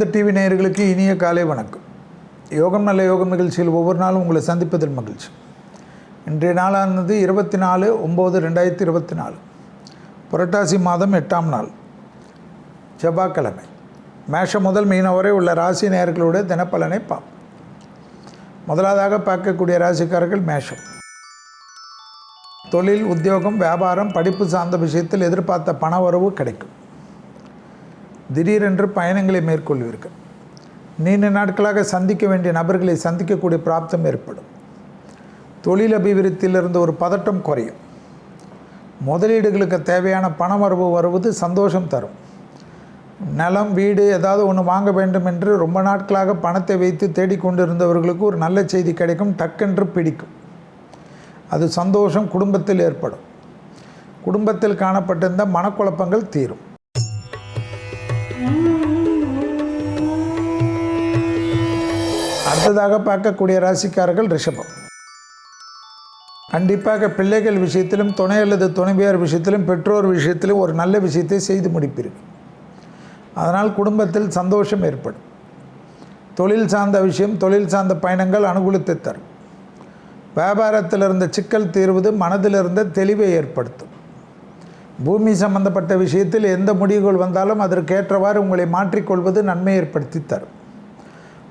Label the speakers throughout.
Speaker 1: வேத டிவி நேயர்களுக்கு இனிய காலை வணக்கம். யோகம் நல்ல யோகம் நிகழ்ச்சியில் ஒவ்வொரு நாளும் உங்களை சந்திப்பதில் மகிழ்ச்சி. இன்றைய நாளானது இருபத்தி நாலு ஒம்பது ரெண்டாயிரத்தி இருபத்தி நாலு புரட்டாசி மாதம் எட்டாம் நாள். செவ்வாய்க்கிழமை. மேஷம் முதல் மீன வரை உள்ள ராசி நேயர்களுடைய தினப்பலனை பார்ப்போம். முதலாவதாக பார்க்கக்கூடிய ராசிக்காரர்கள் மேஷம். தொழில் உத்தியோகம் வியாபாரம் படிப்பு சார்ந்த விஷயத்தில் எதிர்பார்த்த பண வரவு கிடைக்கும். திடீரென்று பயணங்களை மேற்கொள்வீர்கள். நீண்ட நாட்களாக சந்திக்க வேண்டிய நபர்களை சந்திக்கக்கூடிய பிராப்தம் ஏற்படும். தொழில் அபிவிருத்தியிலிருந்து ஒரு பதட்டம் குறையும். முதலீடுகளுக்கு தேவையான பண வரவு வருவது சந்தோஷம் தரும். நிலம் வீடு ஏதாவது ஒன்று வாங்க வேண்டும் என்று ரொம்ப நாட்களாக பணத்தை வைத்து தேடிக்கொண்டிருந்தவர்களுக்கு ஒரு நல்ல செய்தி கிடைக்கும் டக்கென்று பிடிக்கும். அது சந்தோஷம் குடும்பத்தில் ஏற்படும். குடும்பத்தில் காணப்பட்டிருந்த மனக்குழப்பங்கள் தீரும். அடுத்ததாக பார்க்கக்கூடிய ராசிக்காரர்கள் ரிஷபம். கண்டிப்பாக பிள்ளைகள் விஷயத்திலும் துணை அல்லது துணைவியார் விஷயத்திலும் பெற்றோர் விஷயத்திலும் ஒரு நல்ல விஷயத்தை செய்து முடிப்பீர்கள். அதனால் குடும்பத்தில் சந்தோஷம் ஏற்படும். தொழில் சார்ந்த விஷயம் தொழில் சார்ந்த பயணங்கள் அனுகூலத்தை தரும். வியாபாரத்தில் இருந்த சிக்கல் தீர்வது மனதில் இருந்த தெளிவை ஏற்படுத்தும். பூமி சம்பந்தப்பட்ட விஷயத்தில் எந்த முடிவுகள் வந்தாலும் அதற்கேற்றவாறு உங்களை மாற்றிக்கொள்வது நன்மை ஏற்படுத்தி தரும்.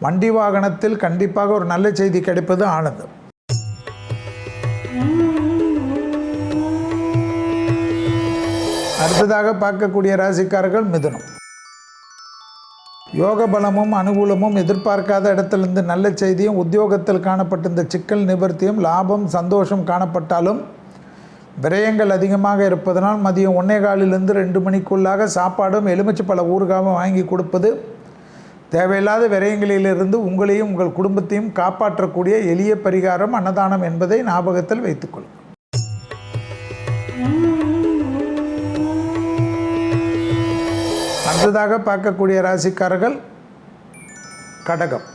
Speaker 1: வண்டி வாகனத்தில் கண்டிப்பாக ஒரு நல்ல செய்தி கிடைப்பது ஆனந்தம். அடுத்ததாக பார்க்கக்கூடிய ராசிக்காரர்கள் மிதுனம். யோக பலமும் அனுகூலமும் எதிர்பார்க்காத இடத்திலிருந்து நல்ல செய்தியும் உத்தியோகத்தில் காணப்பட்டிருந்த சிக்கல் நிவர்த்தியும் லாபம் சந்தோஷம் காணப்பட்டாலும் விரயங்கள் அதிகமாக இருப்பதனால் மதியம் ஒன்னே காலிலிருந்து ரெண்டு மணிக்குள்ளாக சாப்பாடும் எலுமிச்சை பல ஊறுகாவும் வாங்கி கொடுப்பது. தேவையில்லாத விரயங்களிலிருந்து உங்களையும் உங்கள் குடும்பத்தையும் காப்பாற்றக்கூடிய எளிய பரிகாரம் அன்னதானம் என்பதை ஞாபகத்தில் வைத்துக்கொள்ளும் அடுத்ததாக பார்க்கக்கூடிய ராசிக்காரர்கள் கடகம்.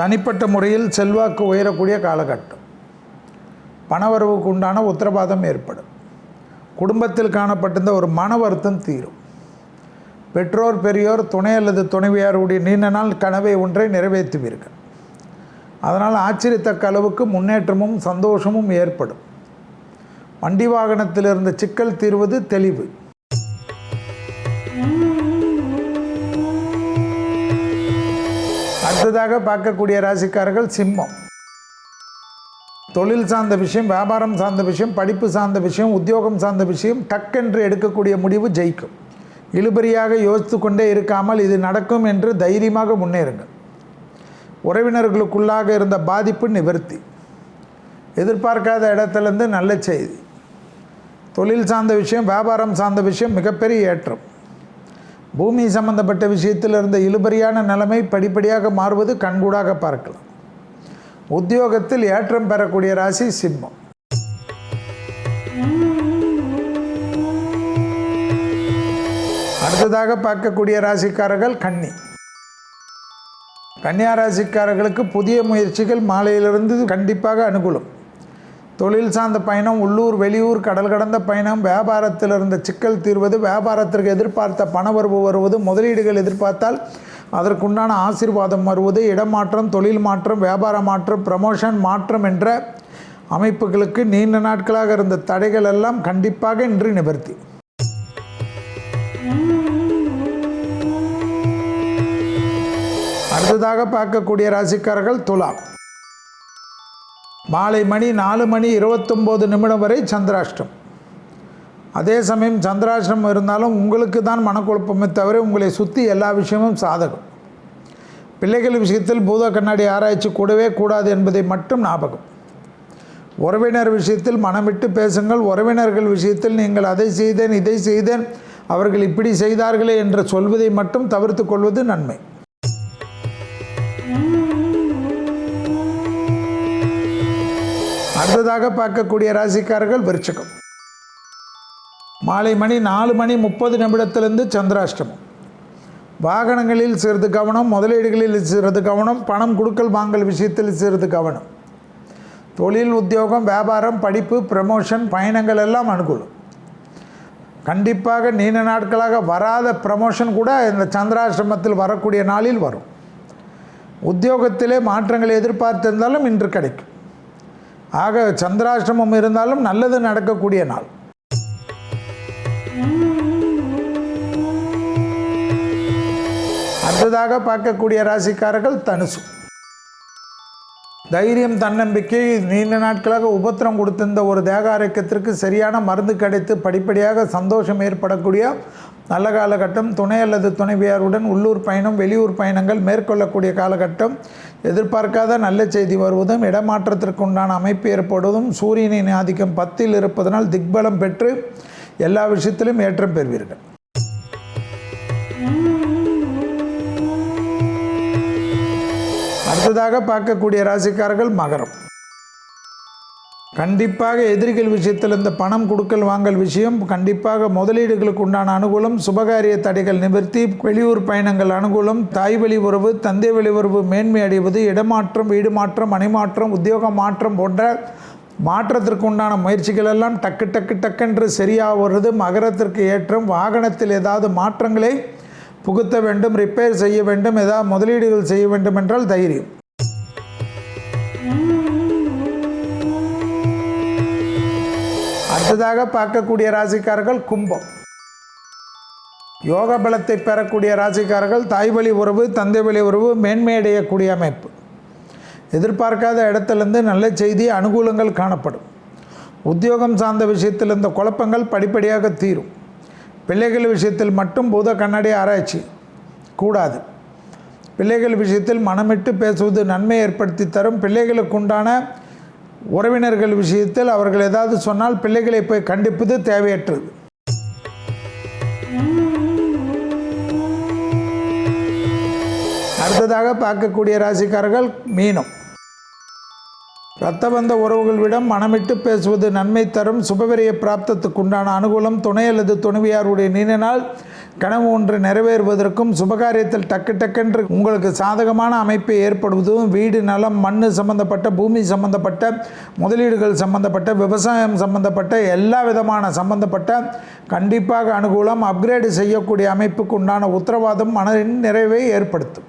Speaker 1: தனிப்பட்ட முறையில் செல்வாக்கு உயரக்கூடிய காலகட்டம். பணவரவுக்கு உண்டான உத்தரவாதம் ஏற்படும். குடும்பத்தில் காணப்பட்டிருந்த ஒரு மன வருத்தம் தீரும். பெற்றோர் பெரியோர் துணை அல்லது துணைவியாருடைய நீண்ட நாள் கனவை ஒன்றை நிறைவேற்றுவீர்கள். அதனால் ஆச்சரியத்தக்க அளவுக்கு முன்னேற்றமும் சந்தோஷமும் ஏற்படும். வண்டி வாகனத்தில் இருந்த சிக்கல் தீர்வது தெளிவு. அடுத்ததாக பார்க்கக்கூடிய ராசிக்காரர்கள் சிம்மம். தொழில் சார்ந்த விஷயம் வியாபாரம் சார்ந்த விஷயம் படிப்பு சார்ந்த விஷயம் உத்தியோகம் சார்ந்த விஷயம் டக்கென்று எடுக்கக்கூடிய முடிவு ஜெயிக்கும். இழுபறியாக யோசித்து கொண்டே இருக்காமல் இது நடக்கும் என்று தைரியமாக முன்னேறுங்கள். உறவினர்களுக்குள்ளாக இருந்த பாதிப்பு நிவர்த்தி. எதிர்பார்க்காத இடத்துலேருந்து நல்ல செய்தி. தொழில் சார்ந்த விஷயம் வியாபாரம் சார்ந்த விஷயம் மிகப்பெரிய ஏற்றம். பூமி சம்பந்தப்பட்ட விஷயத்தில் இருந்த இழுபறியான நிலைமை படிப்படியாக மாறுவது கண்கூடாக பார்க்கலாம். உத்தியோகத்தில் ஏற்றம் பெறக்கூடிய ராசி சிம்மம். அடுத்ததாக பார்க்கக்கூடிய ராசிக்காரர்கள் கன்னி. கன்னியா ராசிக்காரர்களுக்கு புதிய முயற்சிகள் மாலையிலிருந்து கண்டிப்பாக அனுகூலம். தொழில் சார்ந்த பயணம் உள்ளூர் வெளியூர் கடல் கடந்த பயணம் வியாபாரத்தில் இருந்த சிக்கல் தீர்வது வியாபாரத்திற்கு எதிர்பார்த்த பணவரவு வருவது முதலீடுகள் எதிர்பார்த்தால் அதற்குண்டான ஆசிர்வாதம் வருவது இடமாற்றம் தொழில் மாற்றம் வியாபார மாற்றம் ப்ரமோஷன் மாற்றம் என்ற அமைப்புகளுக்கு நீண்ட நாட்களாக இருந்த தடைகள் எல்லாம் கண்டிப்பாக இன்று நிவர்த்தி. அடுத்ததாக பார்க்கக்கூடிய ராசிக்காரர்கள் துலாம். மாலை மணி நாலு மணி இருபத்தொம்போது நிமிடம் வரை சந்திராஷ்டம். அதே சமயம் சந்திராஷ்டிரம் இருந்தாலும் உங்களுக்கு தான் மனக்குழப்பமே தவிர உங்களை சுற்றி எல்லா விஷயமும் சாதகம். பிள்ளைகள் விஷயத்தில் பூத கண்ணாடி ஆராய்ச்சி கூடவே கூடாது என்பதை மட்டும் ஞாபகம். உறவினர் விஷயத்தில் மனமிட்டு பேசுங்கள். உறவினர்கள் விஷயத்தில் நீங்கள் அதை செய்தேன் இதை செய்தேன் அவர்கள் இப்படி செய்தார்களே என்று சொல்வதை மட்டும் தவிர்த்து கொள்வது நன்மை. அடுத்ததாக பார்க்கக்கூடிய ராசிக்காரர்கள் விருச்சகம். மாலை மணி நாலு மணி முப்பது நிமிடத்திலிருந்து சந்திராஷ்டமம். வாகனங்களில் சிறிது கவனம் முதலீடுகளில் சிறிது கவனம் பணம் கொடுக்கல் வாங்கல் விஷயத்தில் சிறிது கவனம். தொழில் உத்தியோகம் வியாபாரம் படிப்பு ப்ரமோஷன் பயணங்கள் எல்லாம் அனுகூலம். கண்டிப்பாக நீண்ட நாட்களாக வராத ப்ரமோஷன் கூட இந்த சந்திராசிரமத்தில் வரக்கூடிய நாளில் வரும். உத்தியோகத்திலே மாற்றங்களை எதிர்பார்த்திருந்தாலும் இன்று கிடைக்கும். ஆக சந்திராசிரமம் இருந்தாலும் நல்லது நடக்கக்கூடிய நாள். அடுத்ததாக பார்க்கக்கூடிய ராசிக்காரர்கள் தனுசு. தைரியம் தன்னம்பிக்கை நீண்ட நாட்களாக உபத்திரம் கொடுத்திருந்த ஒரு தேக ஆரோக்கியத்திற்கு சரியான மருந்து கிடைத்து படிப்படியாக சந்தோஷம் ஏற்படக்கூடிய நல்ல காலகட்டம். துணை அல்லது துணைவியாருடன் உள்ளூர் பயணம் வெளியூர் பயணங்கள் மேற்கொள்ளக்கூடிய காலகட்டம். எதிர்பார்க்காத நல்ல செய்தி வருவதும் இடமாற்றத்திற்கு உண்டான அமைப்பு ஏற்படுவதும் சூரியனின் ஆதிக்கம் பத்தில் இருப்பதனால் திக்பலம் பெற்று எல்லா விஷயத்திலும் ஏற்றம் பெறுவீர்கள். அடுத்ததாக பார்க்கக்கூடிய ராசிக்காரர்கள் மகரம். கண்டிப்பாக எதிரிகள் விஷயத்தில் இந்த பணம் கொடுக்கல் வாங்கல் விஷயம் கண்டிப்பாக முதலீடுகளுக்கு உண்டான அனுகூலம் சுபகாரிய தடைகள் நிவர்த்தி வெளியூர் பயணங்கள் அனுகூலம் தாய் வழி உறவு தந்தை வழி உறவு மேன்மை அடைவது இடமாற்றம் வீடு மாற்றம் மணிமாற்றம் உத்தியோக மாற்றம் போன்ற மாற்றத்திற்கு உண்டான முயற்சிகள் எல்லாம் டக்கு டக்கு டக்கென்று சரியாக வருது மகரத்திற்கு ஏற்றம் வாகனத்தில் ஏதாவது மாற்றங்களை புகுத்த வேண்டும் ரிப்பேர் செய்ய வேண்டும் ஏதாவது முதலீடுகள் செய்ய வேண்டும் என்றால் தைரியம். அடுத்ததாக பார்க்கக்கூடிய ராசிக்காரர்கள் கும்பம். யோக பலத்தை பெறக்கூடிய ராசிக்காரர்கள் தாய் வழி உறவு தந்தை வழி உறவு மேன்மையடையக்கூடிய அமைப்பு. எதிர்பார்க்காத இடத்துலேருந்து நல்ல செய்தி அனுகூலங்கள் காணப்படும். உத்தியோகம் சார்ந்த விஷயத்தில் இந்த குழப்பங்கள் படிப்படியாக தீரும். பிள்ளைகள் விஷயத்தில் மட்டும் பூத கண்ணாடி ஆராய்ச்சி கூடாது. பிள்ளைகள் விஷயத்தில் மனமிட்டு பேசுவது நன்மை ஏற்படுத்தி தரும். பிள்ளைகளுக்கு உண்டான உறவினர்கள் விஷயத்தில் அவர்கள் ஏதாவது சொன்னால் பிள்ளைகளை போய் கண்டிப்பது தேவையற்றது. அடுத்ததாக பார்க்கக்கூடிய ராசிக்காரர்கள் மீனம். இரத்தபந்த உறவுகளிடம் மனமிட்டு பேசுவது நன்மை தரும். சுபவிரிய பிராப்தத்துக்குண்டான அனுகூலம் துணை அல்லது துணைவியாருடைய நீண்ட நாள் கனவு ஒன்று நிறைவேறுவதற்கும் சுபகாரியத்தில் டக்கு டக்கென்று உங்களுக்கு சாதகமான அமைப்பை ஏற்படுவதும் வீடு நலம் மண் சம்பந்தப்பட்ட பூமி சம்பந்தப்பட்ட முதலீடுகள் சம்பந்தப்பட்ட விவசாயம் சம்பந்தப்பட்ட எல்லா விதமான சம்பந்தப்பட்ட கண்டிப்பாக அனுகூலம் அப்கிரேடு செய்யக்கூடிய அமைப்புக்கு உண்டான உத்தரவாதம் மனதின் நிறைவை ஏற்படுத்தும்.